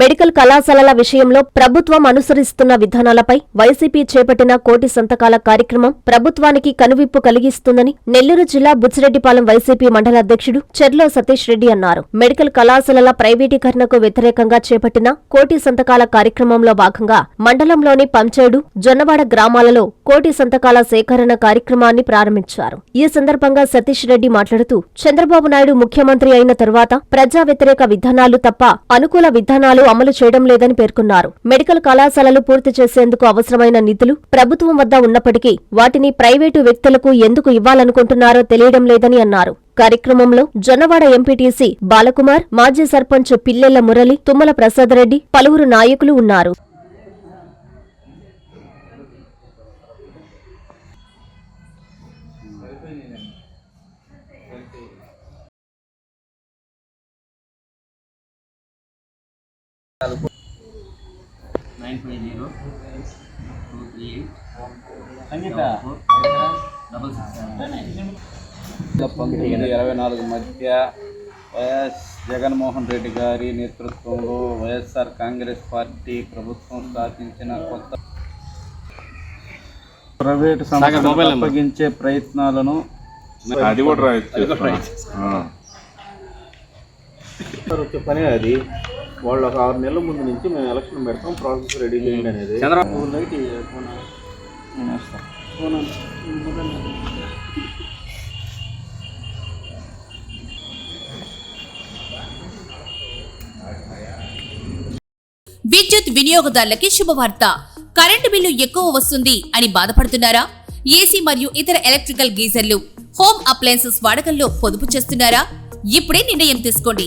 Medical కళాశాలల విషయంలో ప్రభుత్వం అనుసరిస్తున్న విధానాలపై వైసీపీ చేపట్టిన కోటి సంతకాల కార్యక్రమం ప్రభుత్వానికి కనువిప్పు కలిగిస్తుందని నెల్లూరు జిల్లా బుచ్చిరెడ్డిపాలెం వైసీపీ మండల అధ్యక్షుడు చెర్లో సతీష్ రెడ్డి అన్నారు. మెడికల్ కళాశాలల ప్రైవేటీకరణకు వ్యతిరేకంగా చేపట్టిన కోటి సంతకాల కార్యక్రమంలో భాగంగా మండలంలోని పంచేడు జొన్నవాడ గ్రామాలలో కోటి సంతకాల సేకరణ కార్యక్రమాన్ని ప్రారంభించారు. ఈ సందర్భంగా సతీష్ రెడ్డి మాట్లాడుతూ చంద్రబాబు నాయుడు ముఖ్యమంత్రి అయిన తరువాత ప్రజా వ్యతిరేక విధానాలు తప్ప అనుకూల విధానాలు అమలు చేయడం లేదని పేర్కొన్నారు. మెడికల్ కళాశాలలు పూర్తి చేసేందుకు అవసరమైన నిధులు ప్రభుత్వం వద్ద ఉన్నప్పటికీ వాటిని ప్రైవేటు వ్యక్తులకు ఎందుకు ఇవ్వాలనుకుంటున్నారో తెలియడం లేదని అన్నారు. కార్యక్రమంలో జొన్నవాడ ఎంపీటీసీ బాలకుమార్ మాజీ సర్పంచ్ పిల్లెల మురళి తుమ్మల ప్రసాదరెడ్డి పలువురు నాయకులు ఉన్నారు. Nine five zero two three eight Sangeetha double six seven పంతొమ్మిది ఇరవై నాలుగు మధ్య వైఎస్ జగన్మోహన్ రెడ్డి గారి నేతృత్వంలో వైఎస్ఆర్ కాంగ్రెస్ పార్టీ ప్రభుత్వం స్థాపించిన కొత్త ప్రైవేటు సంస్థలు అప్పగించే ప్రయత్నాలను అది కూడా పని అది. వాళ్ళు ఒక ఆరు నెలల ముందు నుంచి మేము ఎలక్షన్ పెడతాం ప్రాసెస్ రెడీ చేయండి అనేది. చంద్రబాబు ఫోన్ నేను. ఫోన్ విద్యుత్ వినియోగదారులకి శుభవార్త. కరెంటు బిల్లు ఎక్కువ వస్తుంది అని బాధపడుతున్నారా? ఏసీ మరియు ఇతర ఎలక్ట్రికల్ గీజర్లు హోమ్ అప్లయన్సెస్ వాడకంలో పొదుపు చేస్తున్నారా? ఇప్పుడే నిర్ణయం తీసుకోండి.